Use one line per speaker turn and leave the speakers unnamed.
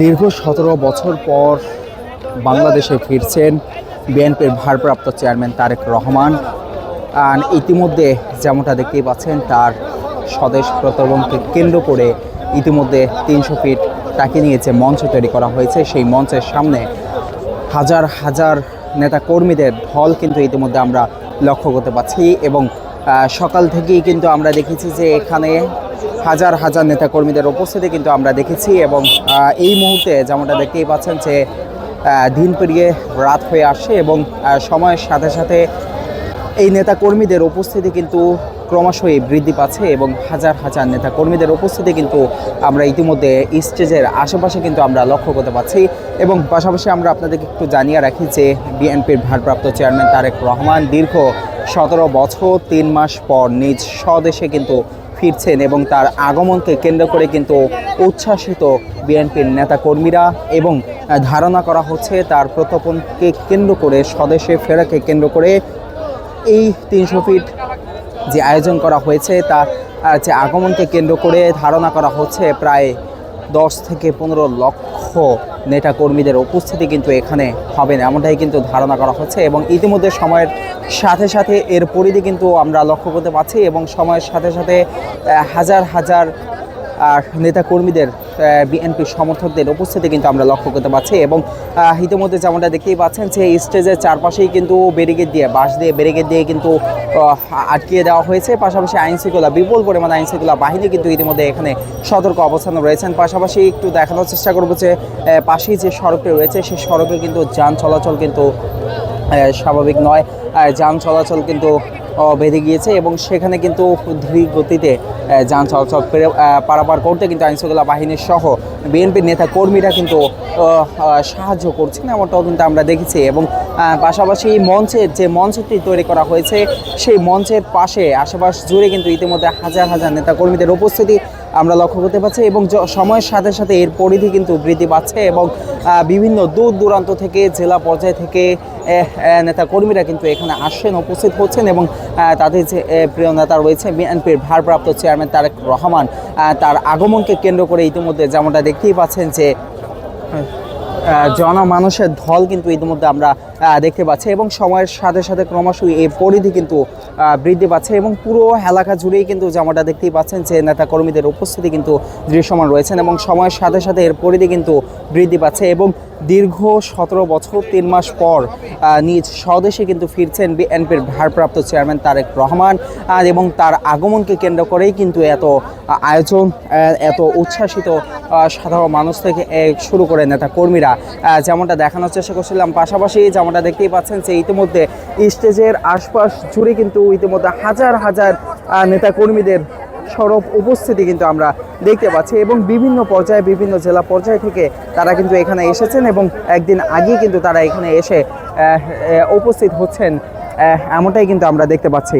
দীর্ঘ সতেরো বছর পর বাংলাদেশে ফিরছেন বিএনপির ভারপ্রাপ্ত চেয়ারম্যান তারেক রহমান। আর ইতিমধ্যে যেমনটা দেখতেই পাচ্ছেন, তার স্বদেশ প্রত্যর্পণকে কেন্দ্র করে ইতিমধ্যে তিনশো ফিট তাকে নিয়ে যে মঞ্চ তৈরি করা হয়েছে, সেই মঞ্চের সামনে হাজার হাজার নেতা কর্মীদের ঢল কিন্তু ইতিমধ্যে আমরা লক্ষ্য করতে পারছি। এবং সকাল থেকেই কিন্তু আমরা দেখেছি যে এখানে হাজার হাজার নেতাকর্মীদের উপস্থিতি কিন্তু আমরা দেখেছি এবং এই মুহূর্তে যেমনটা দেখতেই পাচ্ছেন যে দিন পেরিয়ে রাত হয়ে আসছে এবং সময়ের সাথে সাথে এই নেতাকর্মীদের উপস্থিতি কিন্তু ক্রমশই বৃদ্ধি পাচ্ছে এবং হাজার হাজার নেতা কর্মীদের উপস্থিতি কিন্তু আমরা ইতিমধ্যে স্টেজের আশেপাশে কিন্তু আমরা লক্ষ্য করতে পারছি এবং পাশাপাশি আমরা আপনাদেরকে একটু জানিয়ে রাখি যে বিএনপির ভারপ্রাপ্ত চেয়ারম্যান তারেক রহমান দীর্ঘ সতেরো বছর তিন মাস পর নিজ স্বদেশে কিন্তু ফিরছেন এবং তার আগমনকে কেন্দ্র করে কিন্তু উচ্ছ্বাসিত বিএনপির নেতাকর্মীরা এবং ধারণা করা হচ্ছে তার প্রত্যাপনকে কেন্দ্র করে, স্বদেশে ফেরাকে কেন্দ্র করে এই তিনশো ফিট যে আয়োজন করা হয়েছে তার যে আগমনকে কেন্দ্র করে ধারণা করা হচ্ছে প্রায় দশ থেকে পনেরো লক্ষ নেতা কর্মীদের উপস্থিতি কিন্তু এখানে হবে না। এমনটাই কিন্তু ধারণা করা হচ্ছে এবং ইতিমধ্যে সময়ের সাথে সাথে এর পরিধি কিন্তু আমরা লক্ষ্য করতে পারছি এবং সময়ের সাথে সাথে হাজার হাজার আর নেতা কর্মীদের বিএনপি সমর্থকদের উপস্থিতি কিন্তু আমরা লক্ষ্য করতে পারছি এবং ইতিমধ্যে যেমনটা দেখতেই পাচ্ছেন যে স্টেজের চারপাশেই কিন্তু ব্যারিকেড দিয়ে, বাঁশ দিয়ে, ব্যারিকেড দিয়ে কিন্তু আটকিয়ে দেওয়া হয়েছে। পাশাপাশি আইন শৃঙ্খলা বিপুল পরিমাণ আইন শৃঙ্খলা বাহিনী কিন্তু ইতিমধ্যে এখানে সতর্ক অবস্থানে রয়েছেন। পাশাপাশি একটু দেখানোর চেষ্টা করব যে পাশেই যে সড়কটি রয়েছে সেই সড়কে কিন্তু যান চলাচল কিন্তু স্বাভাবিক নয়। যান চলাচল কিন্তু বেঁধে গিয়েছে এবং সেখানে কিন্তু ধীর গতিতে যান চলাচল করে পারাপার করতে কিন্তু আইনশৃঙ্খলা বাহিনীর সহ বিএনপির নেতা কর্মীরা কিন্তু সাহায্য করছেন এমনটাও কিন্তু আমরা দেখেছি এবং পাশাপাশি মঞ্চের যে মঞ্চটি তৈরি করা হয়েছে, সেই মঞ্চের পাশে আশেপাশ জুড়ে কিন্তু ইতিমধ্যে হাজার হাজার নেতা কর্মীদের উপস্থিতি আমরা লক্ষ্য করতে পারছি এবং সময়ের সাথে সাথে এর পরিধি কিন্তু বৃদ্ধি পাচ্ছে এবং বিভিন্ন দূর দূরান্ত থেকে, জেলা পর্যায় থেকে নেতা কর্মীরা কিন্তু এখানে আসছেন, উপস্থিত হচ্ছেন এবং তাদের যে প্রিয় নেতা রয়েছে বিএনপির ভারপ্রাপ্ত চেয়ারম্যান তারেক রহমান তার আগমনকে কেন্দ্র করে ইতিমধ্যে যেমনটা দেখতেই পাচ্ছেন যে জনমানুষের ঢল কিন্তু ইতিমধ্যে আমরা দেখতে পাচ্ছে এবং সময়ের সাথে সাথে ক্রমশই এই পরিধি কিন্তু বৃদ্ধি পাচ্ছে এবং পুরো এলাকা জুড়েই কিন্তু যেমনটা দেখতেই পাচ্ছেন যে নেতা কর্মীদের উপস্থিতি কিন্তু দৃশ্যমান রয়েছেন এবং সময়ের সাথে সাথে এর পরিধি কিন্তু বৃদ্ধি পাচ্ছে এবং দীর্ঘ সতেরো বছর, তিন মাস পর নিজ স্বদেশে কিন্তু ফিরছেন বিএনপির ভারপ্রাপ্ত চেয়ারম্যান তারেক রহমান এবং তার আগমনকে কেন্দ্র করেই কিন্তু এত আয়োজন এত উচ্ছ্বাসিত সাধারণ মানুষ থেকে শুরু করে নেতা কর্মীরা যেমনটা দেখানোর চেষ্টা করছিলাম, পাশাপাশি যেমনটা দেখতেই পাচ্ছেন যে ইতিমধ্যে স্টেজের আশপাশ জুড়ে কিন্তু ইতিমধ্যে হাজার হাজার নেতাকর্মীদের নেতা কর্মীদের সরব উপস্থিতি কিন্তু আমরা দেখতে পাচ্ছি এবং বিভিন্ন পর্যায়ে, বিভিন্ন জেলা পর্যায় থেকে তারা কিন্তু এখানে এসেছেন এবং একদিন আগেই কিন্তু তারা এখানে এসে উপস্থিত হচ্ছেন এমনটাই কিন্তু আমরা দেখতে পাচ্ছি।